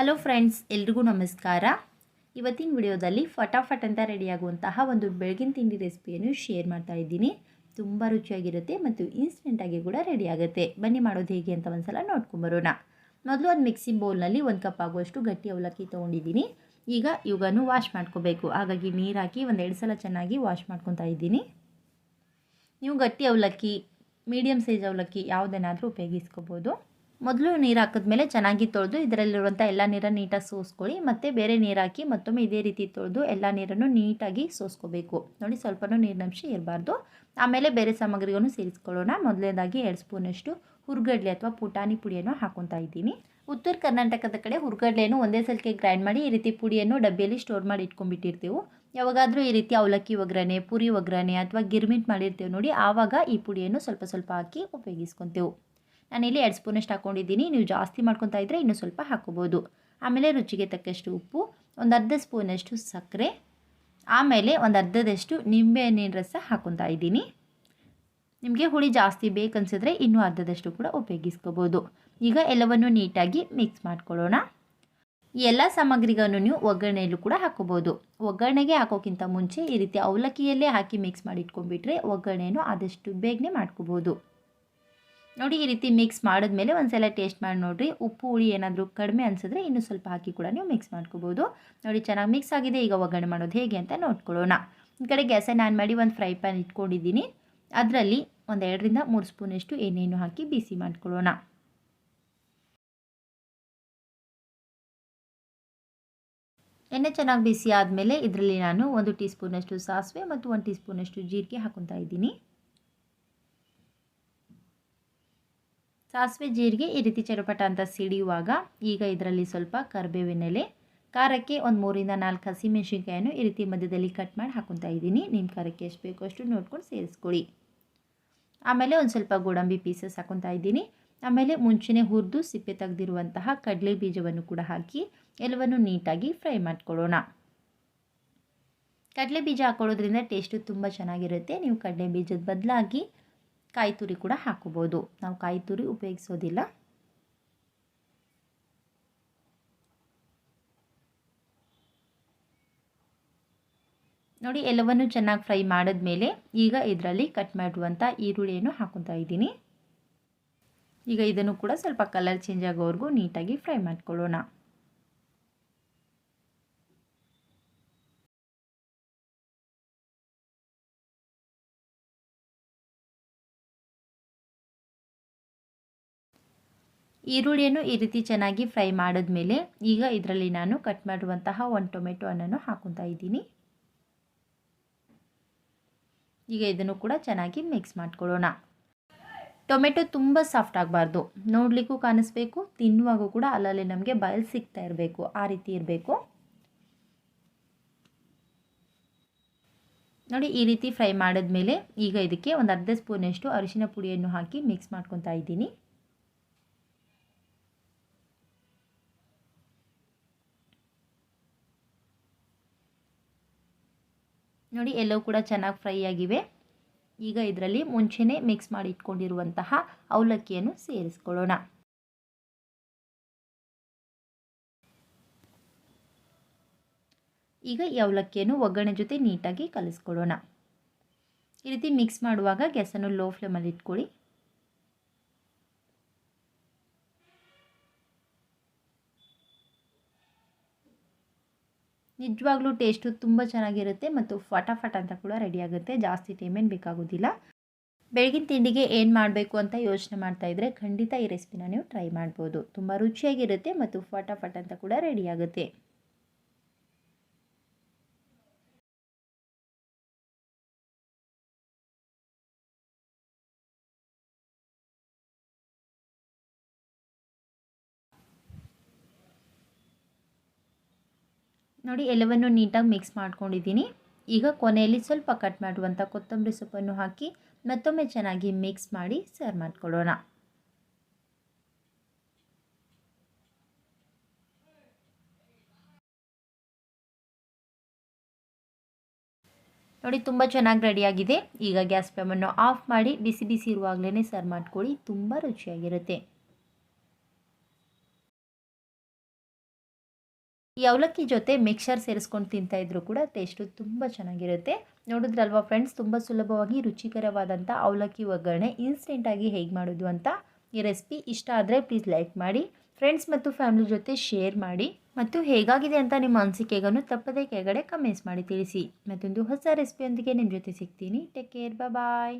Hello friends ಎಲ್ರಿಗೂ ನಮಸ್ಕಾರ. ಇವತ್ತಿನ ವಿಡಿಯೋದಲ್ಲಿ ಫಟಾಫಟ್ ಅಂತ ರೆಡಿಯಾಗುವಂತಹ ಒಂದು ಬೆಳಗಿನ ತಿಂಡಿ ರೆಸಿಪಿಯನ್ನು ಶೇರ್ ಮಾಡ್ತಾ ಇದ್ದೀನಿ. ತುಂಬ ರುಚಿಯಾಗಿರುತ್ತೆ ಮತ್ತು ಇನ್ಸ್ಟೆಂಟಾಗಿ ಕೂಡ ರೆಡಿ ಆಗುತ್ತೆ. ಬನ್ನಿ ಮಾಡೋದು ಹೇಗೆ ಅಂತ ಒಂದ್ಸಲ ನೋಡ್ಕೊಂಬರೋಣ ಮೊದಲು ಒಂದು ಮಿಕ್ಸಿ ಬೌಲ್ನಲ್ಲಿ ಒಂದು ಕಪ್ ಆಗುವಷ್ಟು ಗಟ್ಟಿ ಅವಲಕ್ಕಿ ತೊಗೊಂಡಿದ್ದೀನಿ. ಈಗ ಇವುಗಳನ್ನು ವಾಶ್ ಮಾಡ್ಕೋಬೇಕು. ಹಾಗಾಗಿ ನೀರು ಹಾಕಿ ಒಂದೆರಡು ಸಲ ಚೆನ್ನಾಗಿ ವಾಶ್ ಮಾಡ್ಕೊತಾ ಇದ್ದೀನಿ. ನೀವು ಗಟ್ಟಿ ಅವಲಕ್ಕಿ ಮೀಡಿಯಮ್ ಸೈಜ್ ಅವಲಕ್ಕಿ ಯಾವುದನ್ನಾದರೂ ಉಪಯೋಗಿಸ್ಕೋಬೋದು. ಮೊದಲು ನೀರು ಹಾಕಿದ್ಮೇಲೆ ಚೆನ್ನಾಗಿ ತೊಳೆದು ಇದರಲ್ಲಿರುವಂಥ ಎಲ್ಲ ನೀರನ್ನು ನೀಟಾಗಿ ಸೋಸ್ಕೊಳ್ಳಿ, ಮತ್ತು ಬೇರೆ ನೀರು ಹಾಕಿ ಮತ್ತೊಮ್ಮೆ ಇದೇ ರೀತಿ ತೊಳೆದು ಎಲ್ಲ ನೀರನ್ನು ನೀಟಾಗಿ ಸೋಸ್ಕೋಬೇಕು. ನೋಡಿ ಸ್ವಲ್ಪನೂ ನೀರಿನಂಶ ಇರಬಾರ್ದು. ಆಮೇಲೆ ಬೇರೆ ಸಾಮಗ್ರಿಗಳನ್ನು ಸೇರಿಸ್ಕೊಳ್ಳೋಣ. ಮೊದಲನೇದಾಗಿ ಎರಡು ಸ್ಪೂನಷ್ಟು ಹುರ್ಗಡ್ಲೆ ಅಥವಾ ಪುಟಾಣಿ ಪುಡಿಯನ್ನು ಹಾಕೊತಾ ಇದ್ದೀನಿ. ಉತ್ತರ ಕರ್ನಾಟಕದ ಕಡೆ ಹುರ್ಗಡ್ಲೆಯನ್ನು ಒಂದೇ ಸಲಕ್ಕೆ ಗ್ರೈಂಡ್ ಮಾಡಿ ಈ ರೀತಿ ಪುಡಿಯನ್ನು ಡಬ್ಬಿಯಲ್ಲಿ ಸ್ಟೋರ್ ಮಾಡಿ ಇಟ್ಕೊಂಡ್ಬಿಟ್ಟಿರ್ತೀವಿ. ಯಾವಾಗಾದರೂ ಈ ರೀತಿ ಅವಲಕ್ಕಿ ಒಗ್ಗರಣೆ, ಪುರಿ ಒಗ್ಗರಣೆ ಅಥವಾ ಗಿರ್ಮಿಟ್ ಮಾಡಿರ್ತೀವಿ ನೋಡಿ, ಆವಾಗ ಈ ಪುಡಿಯನ್ನು ಸ್ವಲ್ಪ ಸ್ವಲ್ಪ ಹಾಕಿ ಉಪಯೋಗಿಸ್ಕೊತೇವೆ. ನಾನಿಲ್ಲಿ ಎರಡು ಸ್ಪೂನಷ್ಟು ಹಾಕ್ಕೊಂಡಿದ್ದೀನಿ. ನೀವು ಜಾಸ್ತಿ ಮಾಡ್ಕೊತಾ ಇದ್ದರೆ ಇನ್ನೂ ಸ್ವಲ್ಪ ಹಾಕೋಬೋದು ಆಮೇಲೆ ರುಚಿಗೆ ತಕ್ಕಷ್ಟು ಉಪ್ಪು, ಒಂದು ಅರ್ಧ ಸ್ಪೂನಷ್ಟು ಸಕ್ಕರೆ, ಆಮೇಲೆ ಒಂದು ಅರ್ಧದಷ್ಟು ನಿಂಬೆಹಣ್ಣಿನ ರಸ ಹಾಕೊತಾ ಇದ್ದೀನಿ. ನಿಮಗೆ ಹುಳಿ ಜಾಸ್ತಿ ಬೇಕನ್ಸಿದ್ರೆ ಇನ್ನೂ ಅರ್ಧದಷ್ಟು ಕೂಡ ಉಪಯೋಗಿಸ್ಕೋಬೋದು. ಈಗ ಎಲ್ಲವನ್ನು ನೀಟಾಗಿ ಮಿಕ್ಸ್ ಮಾಡ್ಕೊಳ್ಳೋಣ. ಈ ಎಲ್ಲ ಸಾಮಗ್ರಿಗಳನ್ನು ನೀವು ಒಗ್ಗರಣೆಯಲ್ಲೂ ಕೂಡ ಹಾಕೋಬೋದು ಒಗ್ಗರಣೆಗೆ ಹಾಕೋಕ್ಕಿಂತ ಮುಂಚೆ ಈ ರೀತಿ ಅವಲಕ್ಕಿಯಲ್ಲೇ ಹಾಕಿ ಮಿಕ್ಸ್ ಮಾಡಿ ಇಟ್ಕೊಂಡ್ಬಿಟ್ರೆ ಒಗ್ಗರಣೆಯನ್ನು ಆದಷ್ಟು ಬೇಗನೆ ಮಾಡ್ಕೋಬೋದು. ನೋಡಿ, ಈ ರೀತಿ ಮಿಕ್ಸ್ ಮಾಡಿದ್ಮೇಲೆ ಒಂದ್ಸಲ ಟೇಸ್ಟ್ ಮಾಡಿ ನೋಡಿರಿ. ಉಪ್ಪು, ಹುಳಿ ಏನಾದರೂ ಕಡಿಮೆ ಅನಿಸಿದ್ರೆ ಇನ್ನೂ ಸ್ವಲ್ಪ ಹಾಕಿ ಕೂಡ ನೀವು ಮಿಕ್ಸ್ ಮಾಡ್ಕೋಬೋದು. ನೋಡಿ, ಚೆನ್ನಾಗಿ ಮಿಕ್ಸ್ ಆಗಿದೆ. ಈಗ ಒಗ್ಗರಣೆ ಮಾಡೋದು ಹೇಗೆ ಅಂತ ನೋಡ್ಕೊಳ್ಳೋಣ. ಈ ಕಡೆ ಗ್ಯಾಸನ್ನು ಆನ್ ಮಾಡಿ ಒಂದು ಫ್ರೈ ಪ್ಯಾನ್ ಇಟ್ಕೊಂಡಿದ್ದೀನಿ. ಅದರಲ್ಲಿ ಒಂದು ಎರಡರಿಂದ ಮೂರು ಸ್ಪೂನಷ್ಟು ಎಣ್ಣೆಯನ್ನು ಹಾಕಿ ಬಿಸಿ ಮಾಡ್ಕೊಳ್ಳೋಣ. ಎಣ್ಣೆ ಚೆನ್ನಾಗಿ ಬಿಸಿ ಆದಮೇಲೆ ಇದರಲ್ಲಿ ನಾನು ಒಂದು ಟೀ ಸ್ಪೂನಷ್ಟು ಸಾಸಿವೆ ಮತ್ತು ಒಂದು ಟೀ ಸ್ಪೂನಷ್ಟು ಜೀರಿಗೆ ಹಾಕೊತಾ ಇದ್ದೀನಿ. ಸಾಸಿವೆ ಜೀರಿಗೆ ಈ ರೀತಿ ಚಟಪಟ ಅಂತ ಸಿಡಿಯುವಾಗ ಈಗ ಇದರಲ್ಲಿ ಸ್ವಲ್ಪ ಕರಿಬೇವಿನೆಲೆ ಖಾರಕ್ಕೆ ಒಂದು ಮೂರಿಂದ ನಾಲ್ಕು ಹಸಿಮೆಣಸಿನ್ಕಾಯನ್ನು ಈ ರೀತಿ ಮಧ್ಯದಲ್ಲಿ ಕಟ್ ಮಾಡಿ ಹಾಕೊತಾ ಇದ್ದೀನಿ. ನಿಮ್ಮ ಖಾರಕ್ಕೆ ಎಷ್ಟು ಬೇಕೋ ಅಷ್ಟು ನೋಡ್ಕೊಂಡು ಸೇರಿಸ್ಕೊಳ್ಳಿ. ಆಮೇಲೆ ಒಂದು ಸ್ವಲ್ಪ ಗೋಡಂಬಿ ಪೀಸಸ್ ಹಾಕೊತಾ ಇದ್ದೀನಿ. ಆಮೇಲೆ ಮುಂಚೆನೇ ಹುರಿದು ಸಿಪ್ಪೆ ತೆಗೆದಿರುವಂತಹ ಕಡಲೆ ಬೀಜವನ್ನು ಕೂಡ ಹಾಕಿ ಎಲ್ಲವನ್ನು ನೀಟಾಗಿ ಫ್ರೈ ಮಾಡ್ಕೊಳ್ಳೋಣ. ಕಡಲೆ ಬೀಜ ಹಾಕೊಳ್ಳೋದ್ರಿಂದ ಟೇಸ್ಟು ತುಂಬ ಚೆನ್ನಾಗಿರುತ್ತೆ. ನೀವು ಕಡಲೆ ಬೀಜದ ಬದಲಾಗಿ ಕಾಯಿ ತುರಿ ಕೂಡ ಹಾಕೋಬೋದು ನಾವು ಕಾಯಿ ತುರಿ ಉಪಯೋಗಿಸೋದಿಲ್ಲ. ನೋಡಿ, ಎಲ್ಲವನ್ನು ಚೆನ್ನಾಗಿ ಫ್ರೈ ಮಾಡಿದ್ಮೇಲೆ ಈಗ ಇದರಲ್ಲಿ ಕಟ್ ಮಾಡುವಂಥ ಈರುಳ್ಳಿಯನ್ನು ಹಾಕೊತಾ ಇದ್ದೀನಿ. ಈಗ ಇದನ್ನು ಕೂಡ ಸ್ವಲ್ಪ ಕಲರ್ ಚೇಂಜ್ ಆಗೋವರೆಗೂ ನೀಟಾಗಿ ಫ್ರೈ ಮಾಡ್ಕೊಳ್ಳೋಣ. ಈರುಳ್ಳಿಯನ್ನು ಈ ರೀತಿ ಚೆನ್ನಾಗಿ ಫ್ರೈ ಮಾಡಿದ್ಮೇಲೆ ಈಗ ಇದರಲ್ಲಿ ನಾನು ಕಟ್ ಮಾಡುವಂತಹ ಒಂದು ಟೊಮೆಟೊ ಹಣ್ಣನ್ನು ಹಾಕೊತಾ ಇದ್ದೀನಿ. ಈಗ ಇದನ್ನು ಕೂಡ ಚೆನ್ನಾಗಿ ಮಿಕ್ಸ್ ಮಾಡ್ಕೊಳ್ಳೋಣ. ಟೊಮೆಟೊ ತುಂಬ ಸಾಫ್ಟ್ ಆಗಬಾರ್ದು. ನೋಡಲಿಕ್ಕೂ ಕಾಣಿಸ್ಬೇಕು, ತಿನ್ನುವಾಗೂ ಕೂಡ ಅಲ್ಲಲ್ಲಿ ನಮಗೆ ಬಯಲು ಸಿಗ್ತಾ ಇರಬೇಕು, ಆ ರೀತಿ ಇರಬೇಕು. ನೋಡಿ, ಈ ರೀತಿ ಫ್ರೈ ಮಾಡಿದ್ಮೇಲೆ ಈಗ ಇದಕ್ಕೆ ಒಂದು ಅರ್ಧ ಸ್ಪೂನಷ್ಟು ಅರಿಶಿನ ಪುಡಿಯನ್ನು ಹಾಕಿ ಮಿಕ್ಸ್ ಮಾಡ್ಕೊತಾ ಇದ್ದೀನಿ. ನೋಡಿ, ಎಲ್ಲವೂ ಕೂಡ ಚೆನ್ನಾಗಿ ಫ್ರೈ ಆಗಿವೆ. ಈಗ ಇದರಲ್ಲಿ ಮುಂಚೆನೇ ಮಿಕ್ಸ್ ಮಾಡಿ ಇಟ್ಕೊಂಡಿರುವಂತಹ ಅವಲಕ್ಕಿಯನ್ನು ಸೇರಿಸ್ಕೊಳ್ಳೋಣ. ಈಗ ಈ ಅವಲಕ್ಕಿಯನ್ನು ಒಗ್ಗರಣೆ ಜೊತೆ ನೀಟಾಗಿ ಕಲಿಸ್ಕೊಳ್ಳೋಣ. ಈ ರೀತಿ ಮಿಕ್ಸ್ ಮಾಡುವಾಗ ಗ್ಯಾಸನ್ನು ಲೋ ಫ್ಲೇಮಲ್ಲಿ ಇಟ್ಕೊಳ್ಳಿ. ನಿಜವಾಗ್ಲೂ ಟೇಸ್ಟು ತುಂಬ ಚೆನ್ನಾಗಿರುತ್ತೆ ಮತ್ತು ಫಟಾಫಟ್ ಅಂತ ಕೂಡ ರೆಡಿಯಾಗುತ್ತೆ ಜಾಸ್ತಿ ಟೈಮೇನು ಬೇಕಾಗೋದಿಲ್ಲ. ಬೆಳಗಿನ ತಿಂಡಿಗೆ ಏನು ಮಾಡಬೇಕು ಅಂತ ಯೋಚನೆ ಮಾಡ್ತಾ ಇದ್ದರೆ ಖಂಡಿತ ಈ ರೆಸಿಪಿನ ನೀವು ಟ್ರೈ ಮಾಡ್ಬೋದು. ತುಂಬ ರುಚಿಯಾಗಿರುತ್ತೆ ಮತ್ತು ಫಟಾಫಟ್ ಅಂತ ಕೂಡ ರೆಡಿ ನೋಡಿ ಎಲ್ಲವನ್ನು ನೀಟಾಗಿ ಮಿಕ್ಸ್ ಮಾಡ್ಕೊಂಡಿದ್ದೀನಿ. ಈಗ ಕೊನೆಯಲ್ಲಿ ಸ್ವಲ್ಪ ಕಟ್ ಮಾಡುವಂಥ ಕೊತ್ತಂಬರಿ ಸೊಪ್ಪನ್ನು ಹಾಕಿ ಮತ್ತೊಮ್ಮೆ ಚೆನ್ನಾಗಿ ಮಿಕ್ಸ್ ಮಾಡಿ ಸರ್ವ್ ಮಾಡ್ಕೊಳ್ಳೋಣ. ನೋಡಿ ತುಂಬ ಚೆನ್ನಾಗಿ ರೆಡಿಯಾಗಿದೆ. ಈಗ ಗ್ಯಾಸ್ ಫ್ಲೇಮನ್ನು ಆಫ್ ಮಾಡಿ ಬಿಸಿ ಬಿಸಿ ಇರುವಾಗಲೇ ಸರ್ವ್ ಮಾಡ್ಕೊಳ್ಳಿ. ತುಂಬ ರುಚಿಯಾಗಿರುತ್ತೆ. ಈ ಅವಲಕ್ಕಿ ಜೊತೆ ಮಿಕ್ಸರ್ ಸೇರಿಸ್ಕೊಂಡು ತಿಂತಾ ಇದ್ರು ಕೂಡ ಟೇಸ್ಟು ತುಂಬ ಚೆನ್ನಾಗಿರುತ್ತೆ. ನೋಡಿದ್ರಲ್ವಾ ಫ್ರೆಂಡ್ಸ್? ತುಂಬ ಸುಲಭವಾಗಿ ರುಚಿಕರವಾದಂಥ ಅವಲಕ್ಕಿ ಒಗ್ಗರಣೆ ಇನ್ಸ್ಟೆಂಟಾಗಿ ಹೇಗೆ ಮಾಡೋದು ಅಂತ ಈ ರೆಸಿಪಿ ಇಷ್ಟ ಆದರೆ ಪ್ಲೀಸ್ ಲೈಕ್ ಮಾಡಿ ಫ್ರೆಂಡ್ಸ್ ಮತ್ತು ಫ್ಯಾಮಿಲಿ ಜೊತೆ ಶೇರ್ ಮಾಡಿ ಮತ್ತು ಹೇಗಾಗಿದೆ ಅಂತ ನಿಮ್ಮ ಅನಿಸಿಕೆಗೂ ತಪ್ಪದೇ ಕೆಳಗಡೆ ಕಮೆಂಟ್ಸ್ ಮಾಡಿ ತಿಳಿಸಿ. ಮತ್ತೊಂದು ಹೊಸ ರೆಸಿಪಿಯೊಂದಿಗೆ ನಿಮ್ಮ ಜೊತೆ ಸಿಗ್ತೀನಿ. Take care bye